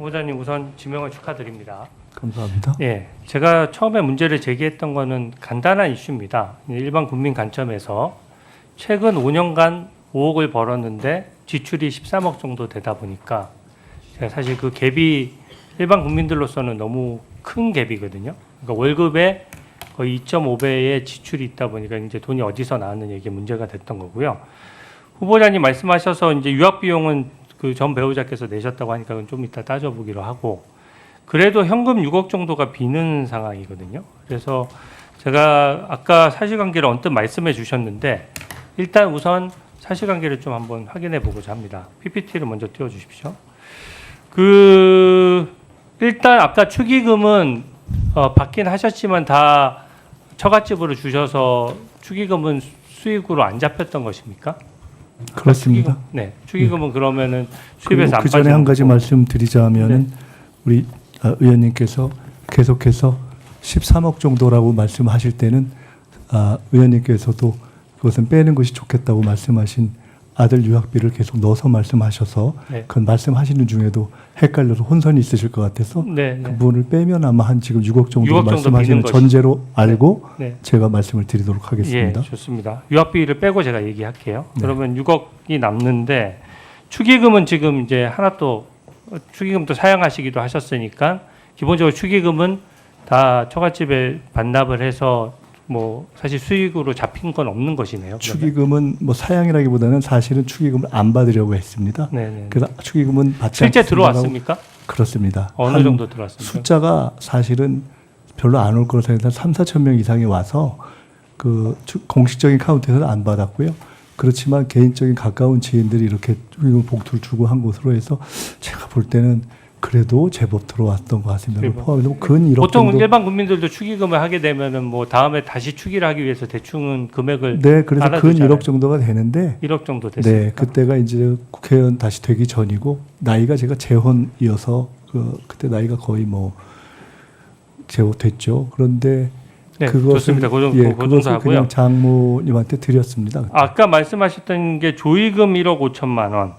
후보자님 우선 지명을 축하드립니다. 감사합니다. 예, 제가 처음에 문제를 제기했던 거는 간단한 이슈입니다. 일반 국민 관점에서 최근 5년간 5억을 벌었는데 지출이 13억 정도 되다 보니까 사실 그 갭이 일반 국민들로서는 너무 큰 갭이거든요. 그러니까 월급에 거의 2.5배의 지출이 있다 보니까 이제 돈이 어디서 나왔느냐 이게 문제가 됐던 거고요. 후보자님 말씀하셔서 이제 유학 비용은 그 전 배우자께서 내셨다고 하니까 그건 좀 이따 따져보기로 하고 그래도 현금 6억 정도가 비는 상황이거든요. 그래서 제가 아까 사실관계를 언뜻 말씀해 주셨는데 일단 우선 사실관계를 좀 한번 확인해 보고자 합니다. PPT를 먼저 띄워 주십시오. 그 일단 아까 축의금은 어, 받긴 하셨지만 다 처갓집으로 주셔서 축의금은 수익으로 안 잡혔던 것입니까? 그렇습니다. 축의금, 네, 축의금은 그러면은 그리고 수입에서 안그 전에 한 가지 거고. 네. 말씀드리자면은 우리 아, 의원님께서 계속해서 13억 정도라고 말씀하실 때는 아, 의원님께서도 그것은 빼는 것이 좋겠다고 말씀하신 아들 유학비를 계속 넣어서 말씀하셔서 네. 그건 말씀하시는 중에도 헷갈려서 혼선이 있으실 것 같아서 네, 네. 그 부분을 빼면 아마 한 지금 6억 정도 6억 정도 말씀하시는 비는. 전제로 알고 네. 제가 말씀을 드리도록 하겠습니다. 예, 좋습니다. 유학비를 빼고 제가 얘기할게요. 네. 그러면 6억이 남는데 축의금은 지금 이제 하나 또 축의금도 사용하시기도 하셨으니까 기본적으로 축의금은 다 처갓집에 반납을 해서 뭐 사실 수익으로 잡힌 건 없는 것이네요. 축의금은 뭐 사양이라기보다는 사실은 축의금을 안 받으려고 했습니다. 네네. 그래서 축의금은 받지 실제 들어왔습니까? 그렇습니다. 어느 한 정도 들어왔습니까? 숫자가 사실은 별로 안 올 거로 생각해서 3, 4천 명 이상이 와서 그 축- 공식적인 카운트에서는 안 받았고요. 그렇지만 개인적인 가까운 지인들이 이렇게 축의금 봉투를 주고 한 것으로 해서 제가 볼 때는 그래도 제법 들어왔던 것 같습니다. 포함해서 근 1억 보통 정도. 일반 국민들도 축의금을 하게 되면은 뭐 다음에 다시 축의를 하기 위해서 대충은 금액을 네, 그래서 근 알아두잖아요. 1억 정도가 되는데 1억 정도 됐습니다. 네, 그때가 이제 국회의원 다시 되기 전이고 나이가 제가 재혼이어서 그 그때 나이가 거의 뭐 재혼됐죠. 그런데 네, 그것은 좋습니다. 그 정도, 예, 그 그것을. 그냥 장모님한테 드렸습니다. 아까 말씀하셨던 게 조의금 1억 5천만 원,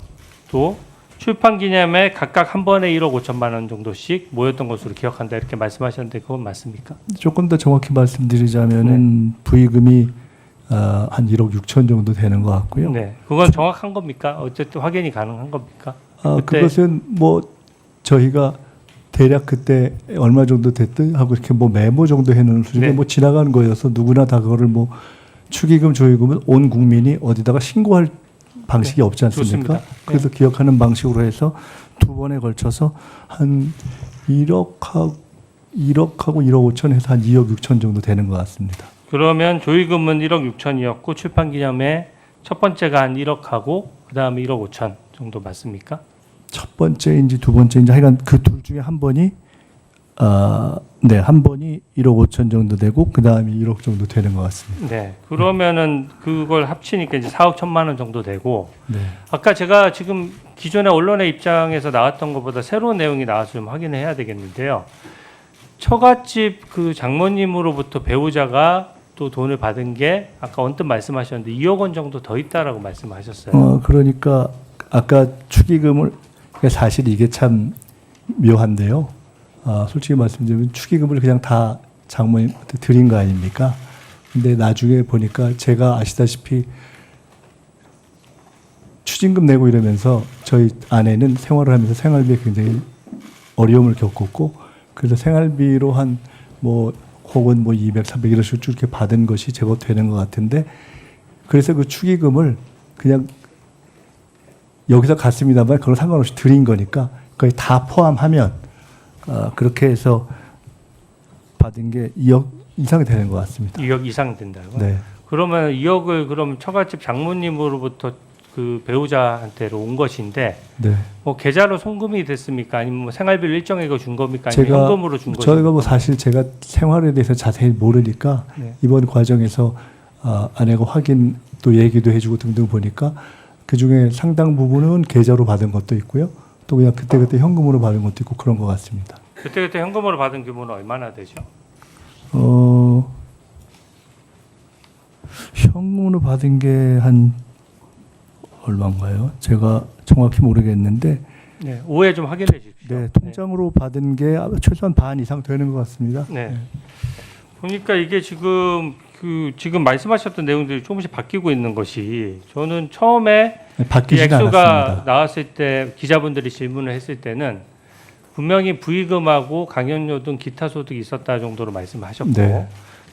또 출판 기념에 각각 한 번에 1억 5천만 원 정도씩 모였던 것으로 기억한다 이렇게 말씀하셨는데 그건 맞습니까? 조금 더 정확히 말씀드리자면은 네. 부의금이 어, 한 1억 6천 정도 되는 것 같고요. 네, 그건 정확한 겁니까? 어쨌든 확인이 가능한 겁니까? 아, 그것은 뭐 저희가 대략 그때 얼마 정도 됐든 하고 이렇게 뭐 메모 정도 해놓은 수준에 네. 뭐 지나가는 거여서 누구나 다 그거를 뭐 축의금 조의금은 온 국민이 어디다가 신고할 방식이 없지 않습니까? 네. 그래서 기억하는 방식으로 해서 두 번에 걸쳐서 한 1억하고 1억하고 1억 5천 해서 한 2억 6천 정도 되는 것 같습니다. 그러면 조의금은 1억 6천이었고 출판 기념에 첫 번째가 한 1억하고 그 다음에 1억 5천 정도 맞습니까? 첫 번째인지 두 번째인지 하여간 그 둘 중에 한 번이 아, 네, 한 번이 1억 5천 정도 되고 그 다음이 1억 정도 되는 것 같습니다. 네, 그러면은 그걸 합치니까 이제 4억 천만 원 정도 되고 네. 아까 제가 지금 기존의 언론의 입장에서 나왔던 것보다 새로운 내용이 나와서 좀 확인해야 되겠는데요. 처갓집 그 장모님으로부터 배우자가 또 돈을 받은 게 아까 언뜻 말씀하셨는데 2억 원 정도 더 있다라고 말씀하셨어요. 어, 그러니까 아까 축의금을 사실 이게 참 묘한데요. 아, 솔직히 말씀드리면 축의금을 그냥 다 장모님한테 드린 거 아닙니까? 근데 나중에 보니까 제가 아시다시피 추징금 내고 이러면서 저희 아내는 생활을 하면서 생활비에 굉장히 어려움을 겪었고 그래서 생활비로 한 뭐 혹은 뭐 200, 300 이런 식으로 쭉 이렇게 받은 것이 제법 되는 것 같은데 그래서 그 축의금을 그냥 여기서 갔습니다만 그걸 상관없이 드린 거니까 거의 다 포함하면 어, 그렇게 해서 받은 게 2억 이상이 되는 것 같습니다. 2억 이상 된다고. 네. 그러면 2억을 그럼 처갓집 장모님으로부터 그 배우자한테로 온 것인데 네. 뭐 계좌로 송금이 됐습니까? 아니면 뭐 생활비를 일정액을 준 겁니까? 아니면 제가 현금으로 준 겁니까? 저희가 뭐 사실 제가 생활에 대해서 자세히 모르니까 네. 이번 과정에서 아, 아내가 확인 또 얘기도 해주고 등등 보니까 그 중에 상당 부분은 계좌로 받은 것도 있고요. 또 그냥 그때그때 현금으로 받은 것도 있고 그런 것 같습니다. 그때 그때 현금으로 받은 규모는 얼마나 되죠? 어, 현금으로 받은 게 한 얼마인가요? 제가 정확히 모르겠는데 네, 오해 좀 확인해 주십시오. 네, 통장으로 받은 게 최소한 반 이상 되는 것 같습니다. 네. 보니까 이게 지금 그 지금 말씀하셨던 내용들이 조금씩 바뀌고 있는 것이 저는 처음에 네, 이 바뀌지 액수가 않았습니다. 나왔을 때 기자분들이 질문을 했을 때는 분명히 부의금하고 강연료 등 기타 소득이 있었다 정도로 말씀하셨고 네.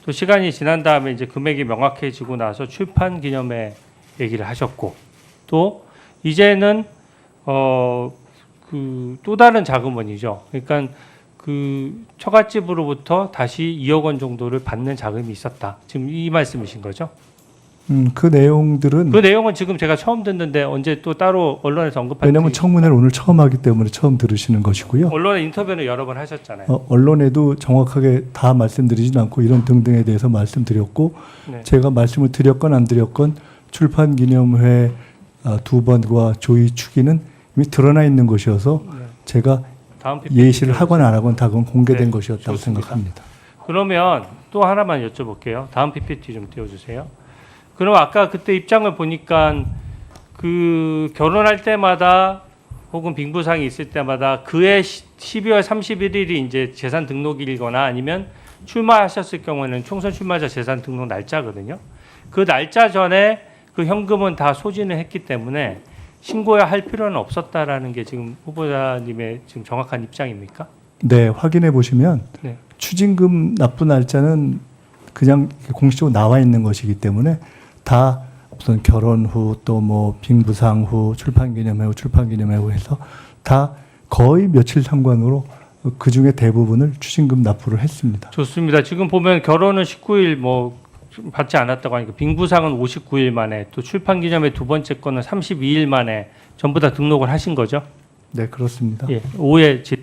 또 시간이 지난 다음에 이제 금액이 명확해지고 나서 출판 기념회 얘기를 하셨고 또 이제는 어 그 또 다른 자금원이죠. 그러니까 그 처갓집으로부터 다시 2억 원 정도를 받는 자금이 있었다. 지금 이 말씀이신 거죠? 음, 그 내용들은 그 내용은 지금 제가 처음 듣는데 언제 또 따로 언론에서 언급한 왜냐하면 청문회를 오늘 처음 하기 때문에 처음 들으시는 것이고요. 언론에 인터뷰는 여러 번 하셨잖아요. 어, 언론에도 정확하게 다 말씀드리진 않고 이런 등등에 대해서 말씀드렸고 네. 제가 말씀을 드렸건 안 드렸건 출판 기념회 아, 두 번과 조의 추기는 이미 드러나 있는 것이어서 네. 제가 다음 PPT 예시를 하건 안 하건 다 그건 공개된 네, 것이었다고 좋습니다. 생각합니다. 그러면 또 하나만 여쭤볼게요. 다음 PPT 좀 띄워주세요. 그럼 아까 그때 입장을 보니까 그 결혼할 때마다 혹은 빙부상이 있을 때마다 그해 12월 31일이 이제 재산 등록일이거나 아니면 출마하셨을 경우에는 총선 출마자 재산 등록 날짜거든요. 그 날짜 전에 그 현금은 다 소진을 했기 때문에 신고해야 할 필요는 없었다라는 게 지금 후보자님의 지금 정확한 입장입니까? 네, 확인해 보시면 네. 추징금 납부 날짜는 그냥 공식적으로 나와 있는 것이기 때문에 다 무슨 결혼 후 또 뭐 빙부상 후 출판 기념회 후 출판 기념회 후 해서 다 거의 며칠 상관으로 그 중에 대부분을 추징금 납부를 했습니다. 좋습니다. 지금 보면 결혼은 19일 뭐 받지 않았다고 하니까 빙부상은 59일 만에 또 출판 기념회 두 번째 거는 32일 만에 전부 다 등록을 하신 거죠? 네, 그렇습니다. 예. 오해 지-